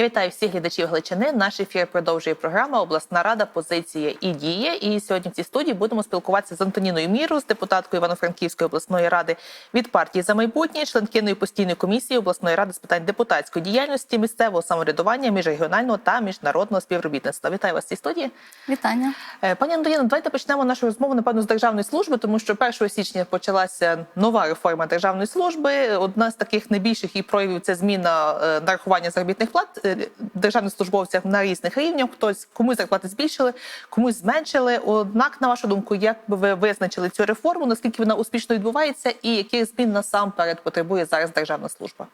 Я вітаю всіх глядачів Гличини. Наш ефір продовжує програма Обласна рада позиція і діє. І сьогодні в цій студії будемо спілкуватися з Антоніною Міру, з депутаткою Івано-Франківської обласної ради від партії за майбутнє, членкиною постійної комісії обласної ради з питань депутатської діяльності, місцевого самоврядування, міжрегіонального та міжнародного співробітництва. Вітаю вас в цій студії. Вітання. Е, Пані Антоніно, давайте почнемо нашу розмову напевно з державної служби, тому що 1 січня почалася нова реформа державної служби. Одна з таких найбільших її проявів це зміна е, нарахування заробітних плат е, державних службовців на різних рівнях. Хтось комусь зарплати збільшили, комусь зменшили. Однак, на вашу думку, як би ви визначили цю реформу? Наскільки вона успішно відбувається, і яких змін насамперед потребує зараз державна служба?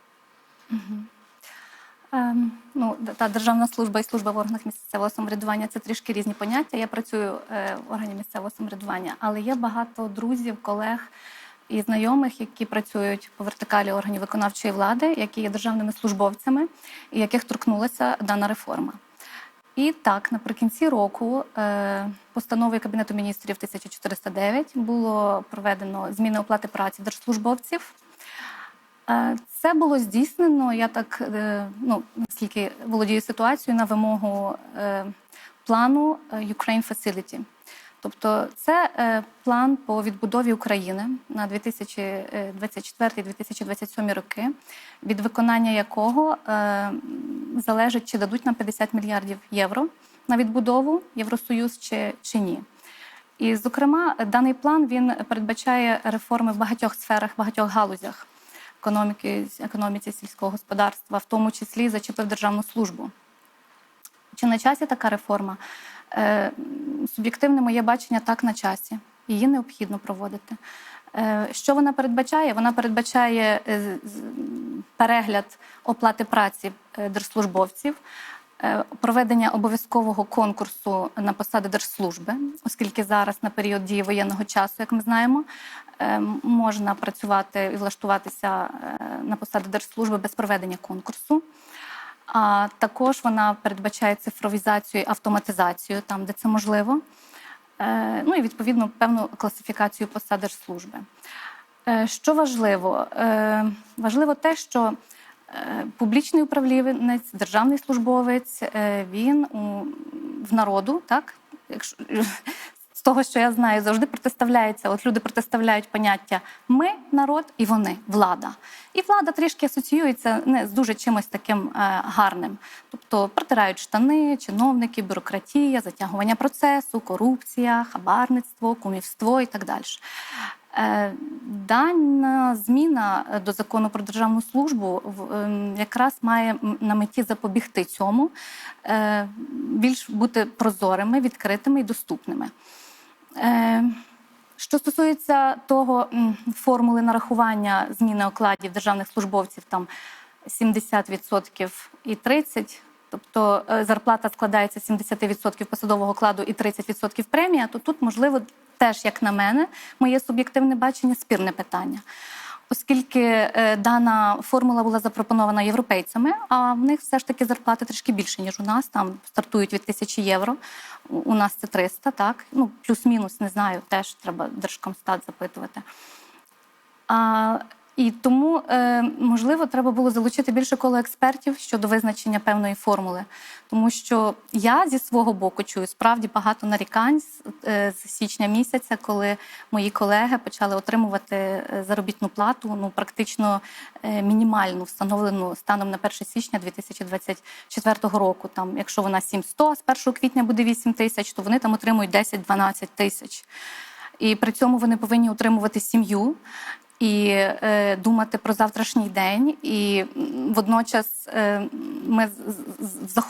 Ем, ну, та державна служба і служба в органах місцевого самоврядування це трішки різні поняття. Я працюю е, в органі місцевого самоврядування, але є багато друзів, колег і знайомих, які працюють по вертикалі органів виконавчої влади, які є державними службовцями, і яких торкнулася дана реформа. І так, наприкінці року е, постановою Кабінету міністрів 1409 було проведено зміни оплати праці держслужбовців. Е, Це було здійснено, я так е, ну наскільки володію ситуацією на вимогу плану Ukraine Facility. Тобто це е, план по відбудові України на 2024-2027 роки, від виконання якого е, залежить, чи дадуть нам 50 мільярдів євро на відбудову Євросоюз чи, чи ні. І, зокрема, даний план він передбачає реформи в багатьох сферах, багатьох галузях економіки, економіці сільського господарства, в тому числі зачепив державну службу. Чи на часі така реформа? Е, Суб'єктивне моє бачення так на часі. Її необхідно проводити. Е, Що вона передбачає? Вона передбачає е, перегляд оплати праці держслужбовців, проведення обов'язкового конкурсу на посади держслужби, оскільки зараз на період дії воєнного часу, як ми знаємо, можна працювати і влаштуватися на посади держслужби без проведення конкурсу. А також вона передбачає цифровізацію і автоматизацію там, де це можливо. Е, Ну і відповідно певну класифікацію посад держслужби. Е, Що важливо? Е, Важливо те, що публічний управлінець, державний службовець, він в народу, так? Того, що я знаю, завжди протиставляється. От люди протиставляють поняття ми народ і вони влада. І влада трішки асоціюється не з дуже чимось таким е, гарним. Тобто протирають штани, чиновники, бюрократія, затягування процесу, корупція, хабарництво, кумівство і так далі. Е, Дана зміна е, до закону про державну службу ем, якраз має на меті запобігти цьому, більш бути прозорими, відкритими і доступними. Е, Що стосується того формули нарахування зміни окладів державних службовців, там 70% і 30%, тобто е, зарплата складається з 70% посадового окладу і 30% премія, то тут можливо теж, як на мене, моє суб'єктивне бачення спірне питання. Оскільки е, дана формула була запропонована європейцями, а в них все ж таки зарплати трішки більше, ніж у нас. Там стартують від тисячі євро. У- нас це 300, так? Ну, плюс-мінус, не знаю, теж треба Держкомстат запитувати. А, і тому, е, можливо, треба було залучити більше коло експертів щодо визначення певної формули. Тому що я зі свого боку чую справді багато нарікань з, е, січня місяця, коли мої колеги почали отримувати е, заробітну плату, ну практично мінімальну, встановлену станом на 1 січня 2024 року. Там, якщо вона 700, а з 1 квітня буде 8 тисяч, то вони там отримують 10-12 тисяч. І при цьому вони повинні утримувати сім'ю і е, думати про завтрашній день. І водночас е, ми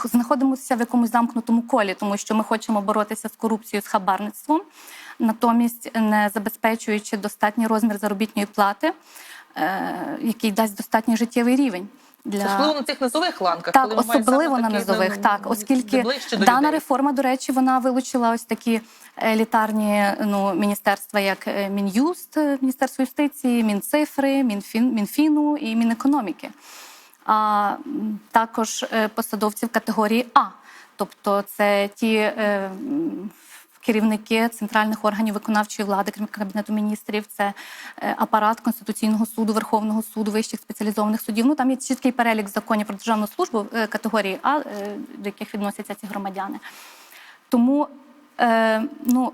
знаходимося в якомусь замкнутому колі, тому що ми хочемо боротися з корупцією, з хабарництвом, натомість не забезпечуючи достатній розмір заробітної плати, е, який дасть достатній життєвий рівень. Для... Особливо на цих низових ланках, Так, коли особливо на низових, так, оскільки дана людей. реформа, до речі, вона вилучила ось такі елітарні ну, міністерства, як е, Мін'юст, е, Міністерство юстиції, Мінцифри, Мінфін, Мінфіну і Мінекономіки. А також е, посадовців категорії А, тобто це ті е, керівники центральних органів виконавчої влади, крім кабінету міністрів, це е, апарат Конституційного суду, Верховного суду, вищих спеціалізованих судів. Ну там є чіткий перелік законів про державну службу е, категорії А, е, до яких відносяться ці громадяни. Тому ну,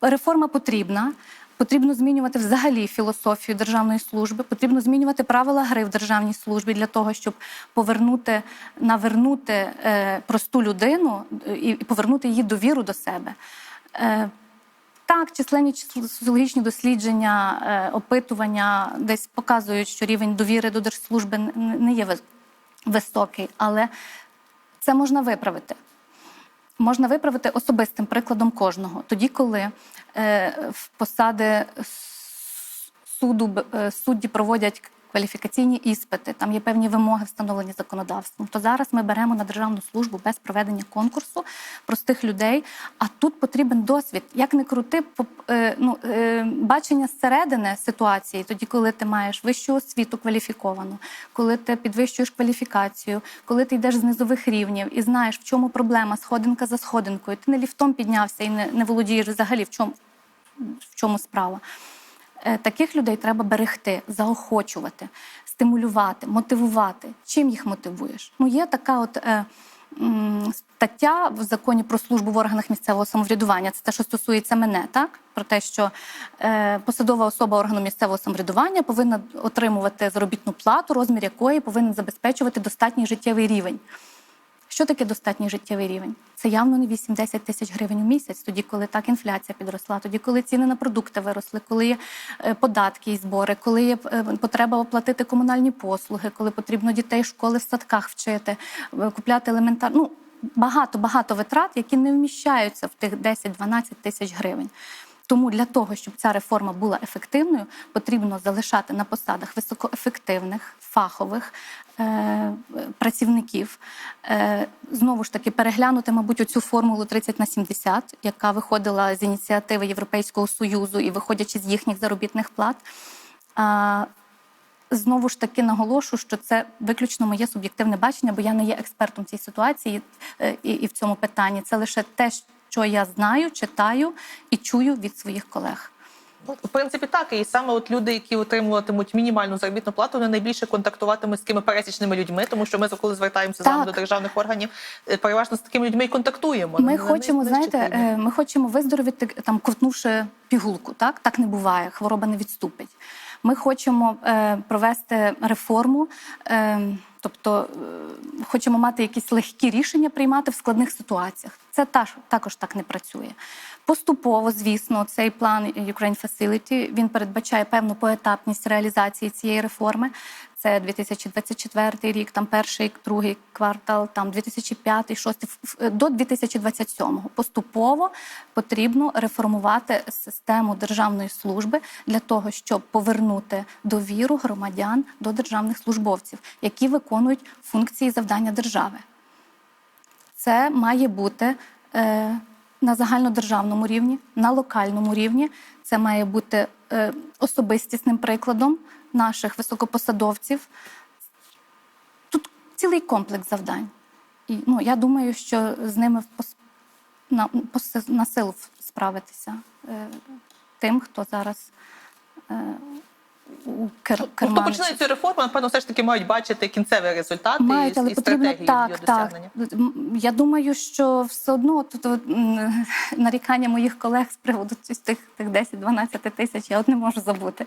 реформа потрібна. Потрібно змінювати взагалі філософію державної служби, потрібно змінювати правила гри в державній службі для того, щоб повернути, навернути е, просту людину е, і, повернути її довіру до себе. Е, так, численні соціологічні дослідження, опитування десь показують, що рівень довіри до держслужби не є високий, але це можна виправити. Можна виправити особистим прикладом кожного. Тоді, коли е, в посади суду е, судді проводять кваліфікаційні іспити, там є певні вимоги, встановлені законодавством. То зараз ми беремо на державну службу без проведення конкурсу простих людей. А тут потрібен досвід. Як не крути, е, ну, е, бачення зсередини ситуації, тоді, коли ти маєш вищу освіту кваліфіковану, коли ти підвищуєш кваліфікацію, коли ти йдеш з низових рівнів і знаєш, в чому проблема, сходинка за сходинкою. Ти не ліфтом піднявся і не, не володієш взагалі в чому, в чому справа. Е, Таких людей треба берегти, заохочувати, стимулювати, мотивувати. Чим їх мотивуєш? Ну, є така от е, стаття в законі про службу в органах місцевого самоврядування. Це те, що стосується мене, так? Про те, що е, посадова особа органу місцевого самоврядування повинна отримувати заробітну плату, розмір якої повинен забезпечувати достатній життєвий рівень. Що таке достатній життєвий рівень? Це явно не 8-10 тисяч гривень у місяць, тоді, коли так інфляція підросла, тоді, коли ціни на продукти виросли, коли є е, податки і збори, коли є е, потреба оплатити комунальні послуги, коли потрібно дітей школи в садках вчити, е, купляти елементарно. Ну, багато багато витрат, які не вміщаються в тих 10-12 тисяч гривень. Тому для того, щоб ця реформа була ефективною, потрібно залишати на посадах високоефективних, фахових е, працівників. Е, знову ж таки, переглянути, мабуть, оцю формулу 30 на 70, яка виходила з ініціативи Європейського Союзу і виходячи з їхніх заробітних плат. А, Знову ж таки наголошу, що це виключно моє суб'єктивне бачення, бо я не є експертом в цій ситуації е, і, і в цьому питанні. Це лише те, що я знаю, читаю і чую від своїх колег. Ну, в принципі, так. І саме от люди, які отримуватимуть мінімальну заробітну плату, вони найбільше контактуватимуть з такими пересічними людьми, тому що ми коли звертаємося з вами Так. до державних органів, е, переважно з такими людьми і контактуємо. Ми На хочемо, них знаєте, нижчий рівень. е, ми хочемо виздоровіти там, ковтнувши пігулку. Так так не буває. Хвороба не відступить. Ми хочемо е, провести реформу. Е, Тобто е, хочемо мати якісь легкі рішення приймати в складних ситуаціях. Це та- також так не працює. Поступово, звісно, цей план Ukraine Facility, він передбачає певну поетапність реалізації цієї реформи. Це 2024 рік, там перший, другий квартал, там 2005, 2006, до 2027. Поступово потрібно реформувати систему державної служби для того, щоб повернути довіру громадян до державних службовців, які виконують функції завдання держави. Це має бути е, на загальнодержавному рівні, на локальному рівні. Це має бути е, особистісним прикладом наших високопосадовців. Тут цілий комплекс завдань. І ну, я думаю, що з ними на, на силу справитися е, тим, хто зараз е, кер, Ну, Хто керманичі. починає цю реформу, напевно, все ж таки мають бачити кінцевий результат Мають, і, але і потрібно стратегію так, його так. досягнення. Я думаю, що все одно тут нарікання моїх колег з приводу тих, тих 10-12 тисяч, я от не можу забути.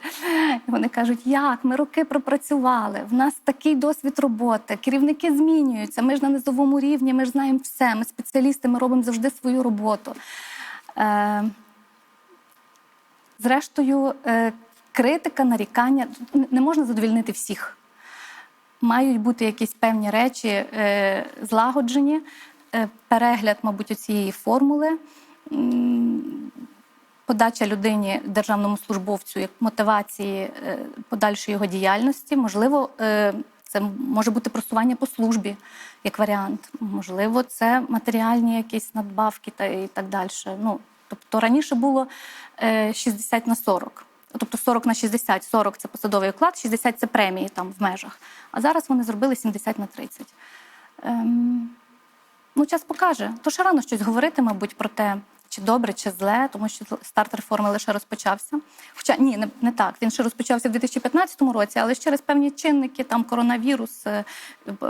Вони кажуть, як ми роки пропрацювали, в нас такий досвід роботи, керівники змінюються, ми ж на низовому рівні, ми ж знаємо все, ми спеціалісти, ми робимо завжди свою роботу. Е, Зрештою, е, критика, нарікання не можна задовільнити всіх. Мають бути якісь певні речі е, злагоджені, е, перегляд, мабуть, цієї формули, подача людині, державному службовцю як мотивації е, подальшої його діяльності. Можливо, е, це може бути просування по службі як варіант. Можливо, це матеріальні якісь надбавки та і так далі. Ну, тобто раніше було е, 60 на 40. Тобто 40 на 60, 40 – це посадовий оклад, 60 – це премії там в межах. А зараз вони зробили 70 на 30. Ем, ну, час покаже. То ще рано щось говорити, мабуть, про те, чи добре, чи зле, тому що старт реформи лише розпочався. Хоча ні, не, не так. Він ще розпочався в 2015 році, але через певні чинники, там коронавірус, е,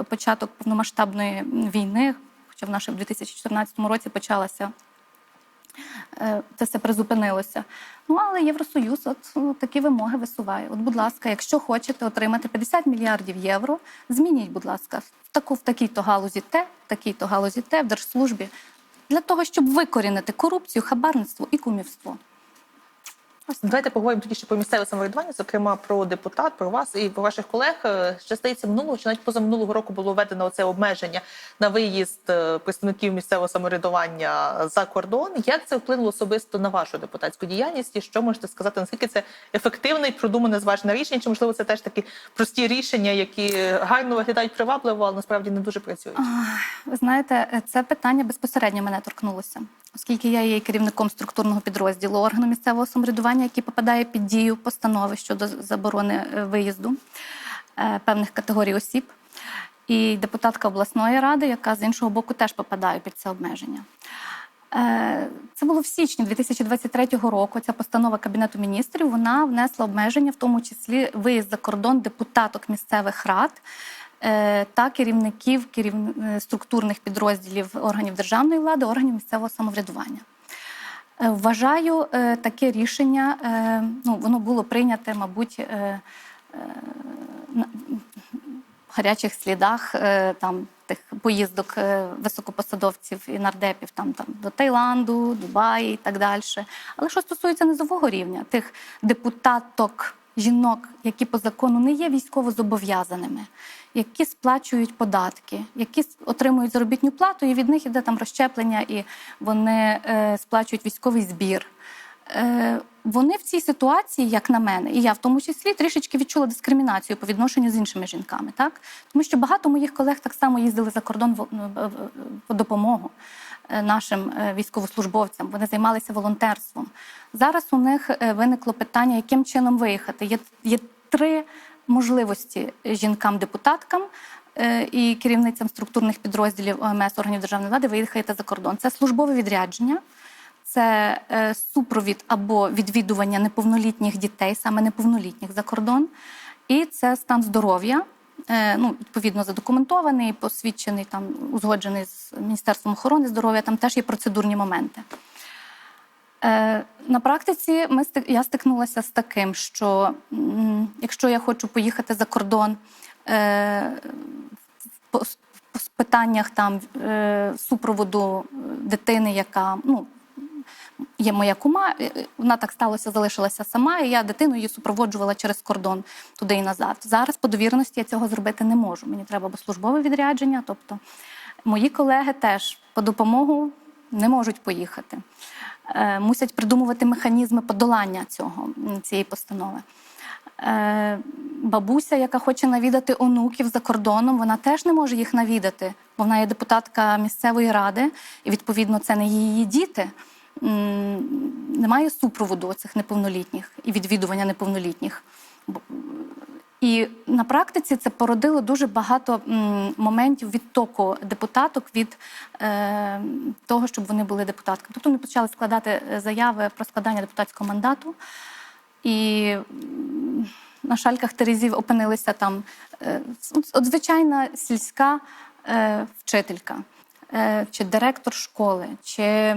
початок повномасштабної війни, хоча в нашому 2014 році почалася це все призупинилося. Ну але Євросоюз от ну, такі вимоги висуває. От, будь ласка, якщо хочете отримати 50 мільярдів євро, змініть, будь ласка, в таку в такій-то галузі те, в такій-то галузі те в держслужбі для того, щоб викорінити корупцію, хабарництво і кумівство. Давайте поговоримо тоді ще про місцеве самоврядування, зокрема про депутат, про вас і про ваших колег. Е, Ще здається, минулого чи навіть позаминулого року було введено це обмеження на виїзд е, представників місцевого самоврядування за кордон. Як це вплинуло особисто на вашу депутатську діяльність? І що можете сказати? Наскільки це ефективне і продумане зважене рішення? Чи можливо це теж такі прості рішення, які гарно виглядають привабливо, але насправді не дуже працюють? Ви знаєте, це питання безпосередньо мене торкнулося, оскільки я є керівником структурного підрозділу органу місцевого самоврядування, який попадає під дію постанови щодо заборони е, виїзду е, певних категорій осіб, і депутатка обласної ради, яка з іншого боку теж попадає під це обмеження. Е, Це було в січні 2023 року. Ця постанова Кабінету міністрів вона внесла обмеження, в тому числі виїзд за кордон депутаток місцевих рад та керівників керів... е, структурних підрозділів органів державної влади, органів місцевого самоврядування. Е, Вважаю е, таке рішення. е, Ну, воно було прийняте, мабуть, е, е, на гарячих слідах е, там тих поїздок е, високопосадовців і нардепів там, там до Таїланду, Дубаї і так далі. Але що стосується низового рівня, тих депутаток, жінок, які по закону не є військово зобов'язаними, які сплачують податки, які отримують заробітну плату, і від них іде там розщеплення, і вони е, сплачують військовий збір. Е, вони в цій ситуації, як на мене, і я в тому числі трішечки відчула дискримінацію по відношенню з іншими жінками, так тому що багато моїх колег так само їздили за кордон в- в- в- по допомогу е, нашим е, військовослужбовцям. Вони займалися волонтерством. Зараз у них е, виникло питання, яким чином виїхати. Є, є три можливості жінкам-депутаткам. е, І керівницям структурних підрозділів ОМС органів державної влади виїхати за кордон. Це службове відрядження, це е, супровід або відвідування неповнолітніх дітей, саме неповнолітніх за кордон, і це стан здоров'я. Ну, відповідно, задокументований, посвідчений там, узгоджений з Міністерством охорони здоров'я. Там теж є процедурні моменти. Е, На практиці ми я стикнулася з таким, що якщо я хочу поїхати за кордон е, с- питаннях там е, супроводу дитини, яка ну. Є моя кума, вона так сталося, залишилася сама, і я дитину її супроводжувала через кордон туди і назад. Зараз по довіреності я цього зробити не можу. Мені треба або службове відрядження. Тобто мої колеги теж по допомогу не можуть поїхати. Е, Мусять придумувати механізми подолання цього цієї постанови. Е, Бабуся, яка хоче навідати онуків за кордоном, вона теж не може їх навідати, бо вона є депутатка місцевої ради, і відповідно це не її діти. Немає супроводу цих неповнолітніх і відвідування неповнолітніх. І на практиці це породило дуже багато моментів відтоку депутаток від е, того, щоб вони були депутатками. Тобто вони почали складати е, заяви про складання депутатського мандату. І на шальках Терезів опинилися там е, от- звичайна сільська е, вчителька. е, Чи директор школи, чи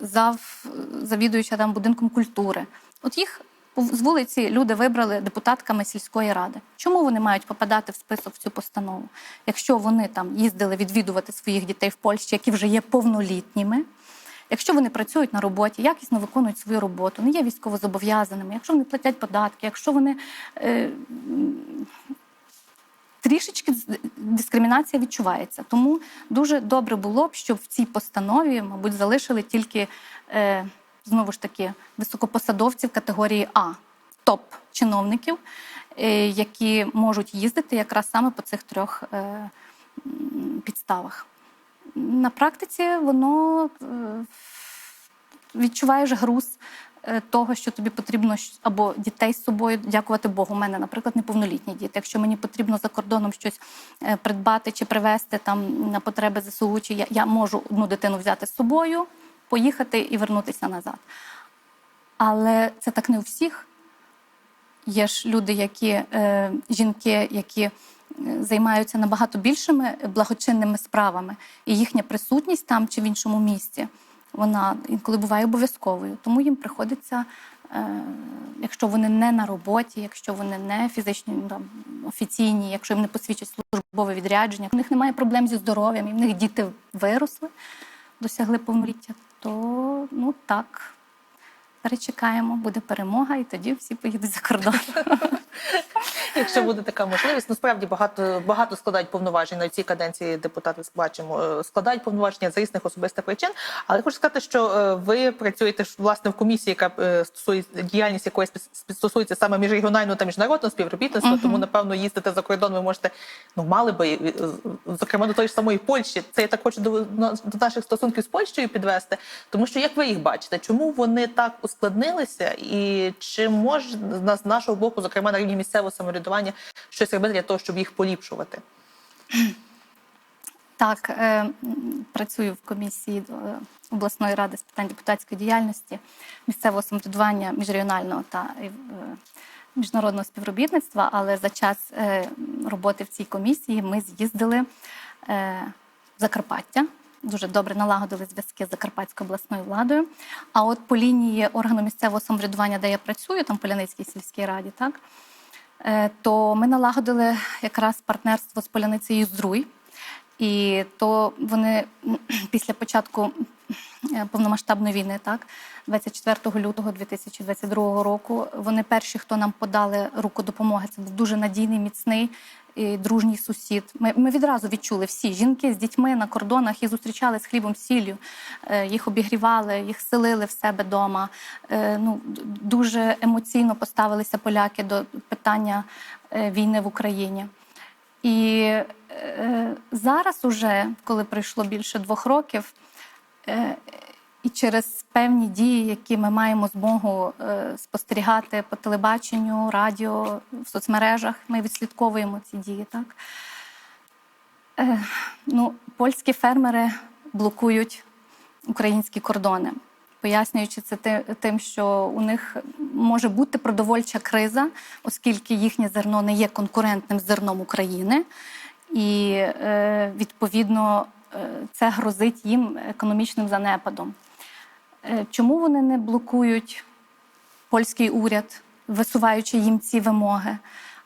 зав, завідуюча там будинком культури. От їх з вулиці люди вибрали депутатками сільської ради. Чому вони мають попадати в список в цю постанову? Якщо вони там їздили відвідувати своїх дітей в Польщі, які вже є повнолітніми, якщо вони працюють на роботі, якісно виконують свою роботу, не є військовозобов'язаними, якщо вони платять податки, якщо вони е, трішечки дискримінація відчувається. Тому дуже добре було б, щоб в цій постанові, мабуть, залишили тільки е, знову ж таки високопосадовців категорії А, топ чиновників, е, які можуть їздити якраз саме по цих трьох е, підставах. На практиці воно е, відчуваєш груз того, що тобі потрібно або дітей з собою, дякувати Богу. У мене, наприклад, неповнолітні діти. Якщо мені потрібно за кордоном щось придбати чи привезти там на потреби ЗСУ, чи я, я можу одну дитину взяти з собою. Поїхати і вернутися назад. Але це так не у всіх. Є ж люди, які е, жінки, які е, займаються набагато більшими благочинними справами, і їхня присутність там чи в іншому місці, вона інколи буває обов'язковою. Тому їм приходиться, е, якщо вони не на роботі, якщо вони не фізично ну, там, офіційні, якщо їм не посвідчать службове відрядження, у них немає проблем зі здоров'ям, і в них діти виросли, досягли повноліття, то ну так. Перечекаємо, буде перемога, і тоді всі поїдуть за кордон. Якщо буде така можливість, насправді багато багато складають повноважень на цій каденції. Депутати бачимо, е, складають повноваження з різних особистих причин. Але хочу сказати, що е, ви працюєте власне в комісії, яка е, стосується діяльність якої стосується саме міжрегіонального та міжнародного співробітництва. Тому напевно їздити за кордон ви можете. Ну мали би зокрема до тої ж самої Польщі. Це я так хочу до, до наших стосунків з Польщею підвести. Тому що як ви їх бачите, чому вони так ускладнилися, і чи можна з нашого боку, зокрема на рівні місцевого самоврядування, щось робити для того, щоб їх поліпшувати? Так, е, працюю в комісії е, обласної ради з питань депутатської діяльності, місцевого самоврядування міжрегіонального та е, міжнародного співробітництва. Але за час е, роботи в цій комісії ми з'їздили е, в Закарпаття. Дуже добре налагодили зв'язки з Закарпатською обласною владою. А от по лінії органу місцевого самоврядування, де я працюю, там Поляницькій сільській раді, так то ми налагодили якраз партнерство з Поляницею Зруй. І то вони після початку е, повномасштабної війни, так, 24 лютого 2022 року, вони перші, хто нам подали руку допомоги. Це був дуже надійний, міцний і дружній сусід. Ми, ми відразу відчули всі жінки з дітьми на кордонах їх зустрічали з хлібом сіллю, е, їх обігрівали, їх селили в себе вдома. Ну, дуже емоційно поставилися поляки до питання е, війни в Україні. І е, зараз, уже, коли пройшло більше двох років, е, і через певні дії, які ми маємо змогу е, спостерігати по телебаченню, радіо, в соцмережах, ми відслідковуємо ці дії. Так? Е, ну, польські фермери блокують українські кордони, пояснюючи це ти- тим, що у них може бути продовольча криза, оскільки їхнє зерно не є конкурентним зерном України, і е, відповідно це грозить їм економічним занепадом. Е, Чому вони не блокують польський уряд, висуваючи їм ці вимоги,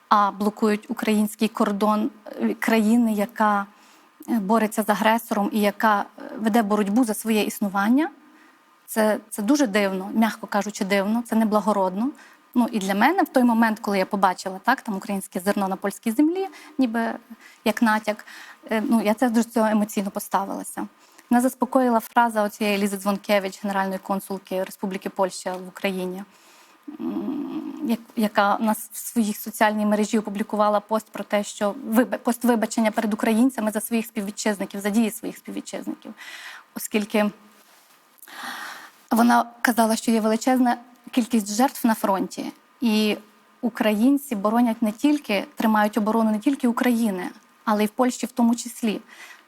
а блокують український кордон е, країни, яка е, бореться з агресором і яка веде боротьбу за своє існування? Це, це дуже дивно, м'яко кажучи, дивно, це неблагородно. Ну і для мене в той момент, коли я побачила так, там українське зерно на польській землі, ніби як натяк, ну я це до цього емоційно поставилася. Мене заспокоїла фраза оцієї Лізи Дзвонкевич, генеральної консулки Республіки Польща в Україні, яка нас в своїй соціальній мережі опублікувала пост про те, що пост вибачення перед українцями за своїх співвітчизників, за дії своїх співвітчизників, оскільки вона казала, що є величезна кількість жертв на фронті, і українці боронять не тільки тримають оборону не тільки України, але й в Польщі в тому числі.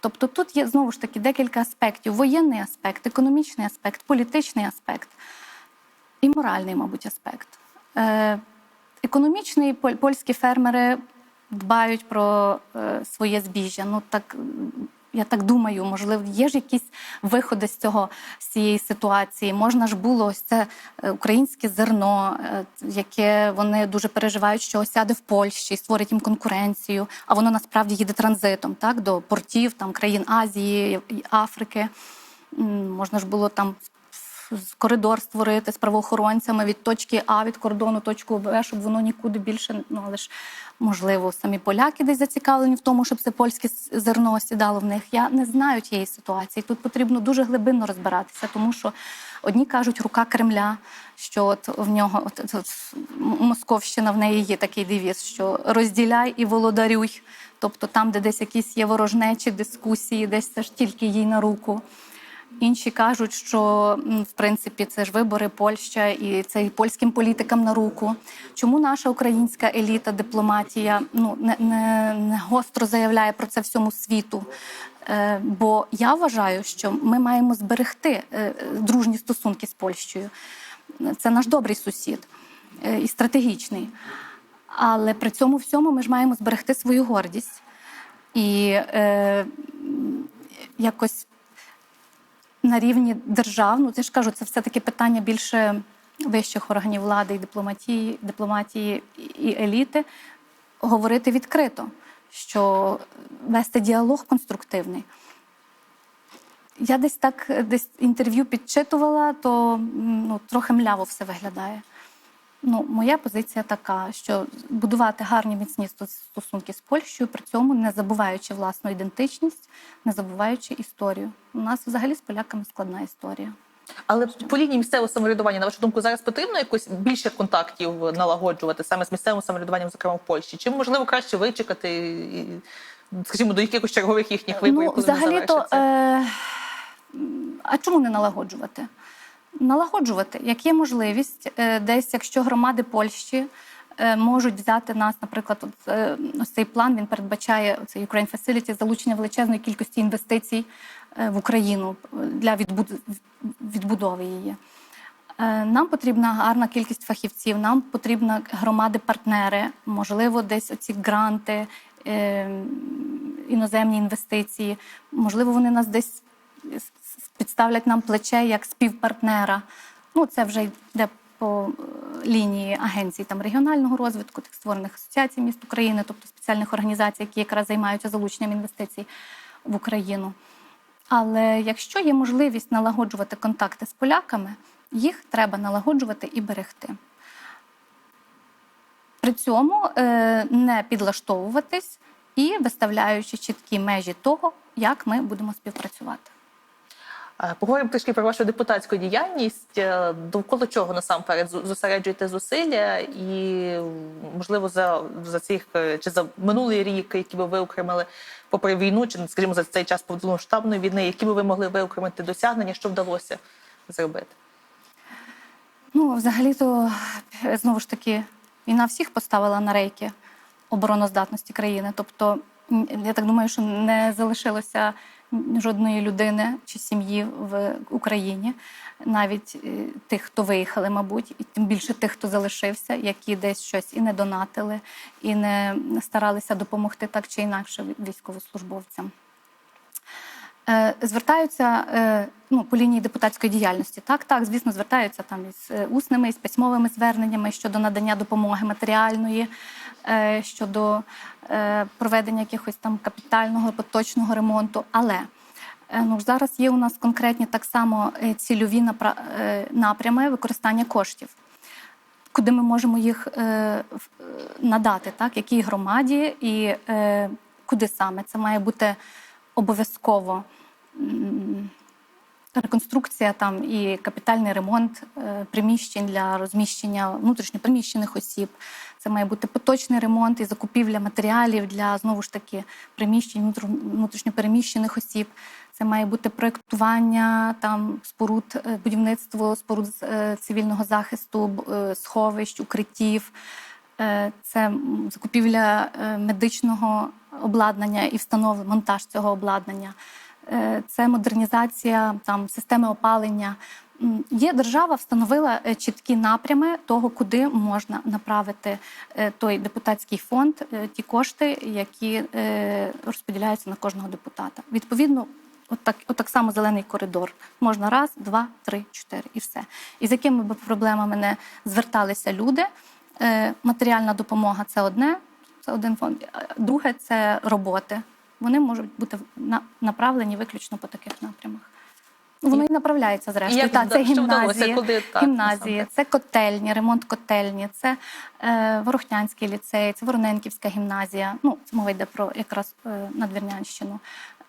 Тобто тут є знову ж таки декілька аспектів: воєнний аспект, економічний аспект, політичний аспект і моральний, мабуть, аспект. Е, економічний поль- польські фермери дбають про е, своє збіжжя. Ну так я так думаю, можливо, є ж якісь виходи з цього з цієї ситуації. Можна ж було ось це е, українське зерно, е, яке вони дуже переживають, що осяде в Польщі створить їм конкуренцію. А воно насправді їде транзитом, так до портів там країн Азії, Африки. Можна ж було там коридор створити з правоохоронцями від точки А від кордону точку Б, щоб воно нікуди більше. Ну але ж можливо самі поляки десь зацікавлені в тому, щоб це польське зерно осідало в них. Я не знаю тієї ситуації. Тут потрібно дуже глибинно розбиратися, тому що одні кажуть рука Кремля, що от в нього от, от, Московщина в неї є такий девіз, що розділяй і володарюй. Тобто там, де десь якісь є ворожнечі, дискусії, десь це ж тільки їй на руку. Інші кажуть, що в принципі це ж вибори Польща і це і польським політикам на руку. Чому наша українська еліта, дипломатія ну не, не, не гостро заявляє про це всьому світу? Е, бо я вважаю, що ми маємо зберегти е, дружні стосунки з Польщею. Це наш добрий сусід е, і стратегічний. Але при цьому всьому ми ж маємо зберегти свою гордість і е, якось на рівні держав, ну я ж кажу, це все-таки питання більше вищих органів влади і дипломатії, дипломатії і еліти, говорити відкрито, що вести діалог конструктивний. Я десь так десь інтерв'ю підчитувала, то ну, трохи мляво все виглядає. Ну, моя позиція така, що будувати гарні міцні стосунки з Польщею, при цьому не забуваючи власну ідентичність, не забуваючи історію. У нас взагалі з поляками складна історія. Але по лінії місцевого самоврядування, на вашу думку, зараз потрібно якось більше контактів налагоджувати саме з місцевим самоврядуванням, зокрема в Польщі? Чи можливо краще вичекати, скажімо, до якихось чергових їхніх виборів, ну, коли взагалі-то, е, а чому не налагоджувати? Налагоджувати, як є можливість, е, десь, якщо громади Польщі е, можуть взяти нас, наприклад, е, ось цей план він передбачає цей Ukraine Facility, залучення величезної кількості інвестицій в Україну для відбуд- відбудови її. Нам потрібна гарна кількість фахівців, нам потрібна громади-партнери, можливо, десь оці гранти, іноземні інвестиції. Можливо, вони нас десь підставлять нам плече як співпартнера. Ну, це вже йде по е, лінії агенцій там регіонального розвитку, тих створених асоціацій міст України, тобто спеціальних організацій, які якраз займаються залученням інвестицій в Україну. Але якщо є можливість налагоджувати контакти з поляками, їх треба налагоджувати і берегти. При цьому е, не підлаштовуватись і виставляючи чіткі межі того, як ми будемо співпрацювати. Поговоримо трішки про вашу депутатську діяльність. Е, Довкола чого насамперед зосереджуєте зусилля, і можливо за, за цих е, чи за минулий рік, який би ви окремили попри війну, чи скажімо за цей час повномасштабної війни, які би ви могли виокремити досягнення, що вдалося зробити? Ну, взагалі-то, е, знову ж таки, війна всіх поставила на рейки обороноздатності країни. Тобто, я так думаю, що не залишилося жодної людини чи сім'ї в Україні, навіть е, тих, хто виїхали, мабуть, і тим більше тих, хто залишився, які десь щось і не донатили, і не старалися допомогти так чи інакше військовослужбовцям. Е, Звертаються е, ну, по лінії депутатської діяльності. Так, так, звісно, звертаються там із е, усними, із письмовими зверненнями щодо надання допомоги матеріальної, щодо проведення якихось там капітального поточного ремонту. Але ну, зараз є у нас конкретні так само цільові напрями використання коштів. Куди ми можемо їх е, надати, так? якій громаді і е, куди саме? Це має бути обов'язково реконструкція там і капітальний ремонт е, приміщень для розміщення внутрішньопереміщених осіб. Це має бути поточний ремонт і закупівля матеріалів для знову ж таки приміщень внутрі- внутрішньопереміщених осіб. Це має бути проєктування там споруд, е, будівництво споруд е, цивільного захисту, сховищ, укриттів. Це закупівля медичного обладнання і встановлення, монтаж цього обладнання. Е, Це модернізація там системи опалення. Є держава встановила е, чіткі напрями того, куди можна направити е, той депутатський фонд, ті кошти, які розподіляються на кожного депутата. Відповідно, от так, от так само зелений коридор. Можна раз, два, три, чотири і все. І з якими б проблемами не зверталися люди. Матеріальна допомога це одне, це один фонд. Друге це роботи. Вони можуть бути направлені виключно по таких напрямах. Ну, Воно і направляється зрештою. як Та, це гімназії, Куди так, гімназії, це котельні, ремонт котельні, це е, Ворохтянський ліцей, це Вороненківська гімназія. Ну, це мова йде про якраз е, Надвірнянщину.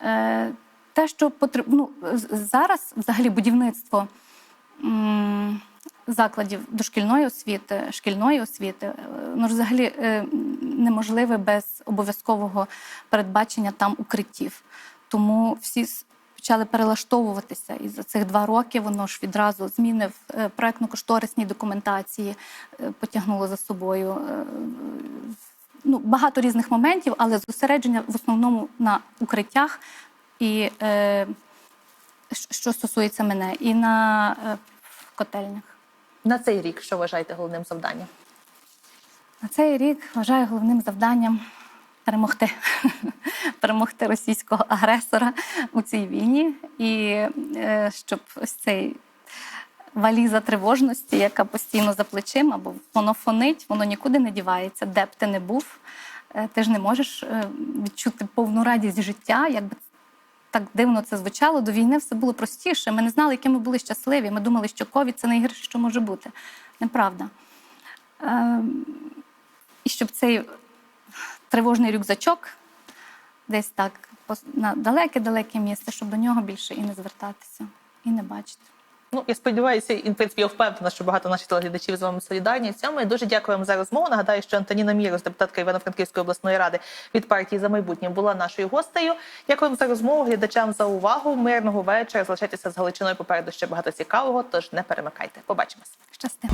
Е, те, що потрібно ну, зараз взагалі будівництво м, закладів дошкільної освіти, шкільної освіти, е, ну, взагалі е, неможливе без обов'язкового передбачення там укриттів. Тому всі почали перелаштовуватися. І за цих два роки воно ж відразу зміни в е, проектно-кошторисній документації е, потягнуло за собою. е, Ну, багато різних моментів, але зосередження в основному на укриттях і е, що- стосується мене, і на котельнях. На цей рік що вважаєте головним завданням? На цей рік вважаю головним завданням перемогти, перемогти російського агресора у цій війні, і е, щоб ось цей валіза тривожності, яка постійно за плечима, бо воно фонить, воно нікуди не дівається, де б ти не був. е, Ти ж не можеш е, відчути повну радість життя, якби так дивно це звучало. До війни все було простіше. Ми не знали, які ми були щасливі. Ми думали, що ковід це найгірше, що може бути. Неправда. І щоб цей тривожний рюкзачок десь так на далеке-далеке місце, щоб до нього більше і не звертатися, і не бачити. Ну, я сподіваюся, і в принципі я впевнена, що багато наших телеглядачів з вами солідарні в цьому. І дуже дякую вам за розмову. Нагадаю, що Антоніна Мірос, депутатка Івано-Франківської обласної ради від партії за майбутнє, була нашою гостею. Дякую вам за розмову, глядачам за увагу. Мирного вечора. Залишайтеся з Галичиною. Попереду ще багато цікавого. Тож не перемикайте. Побачимось. Щасти.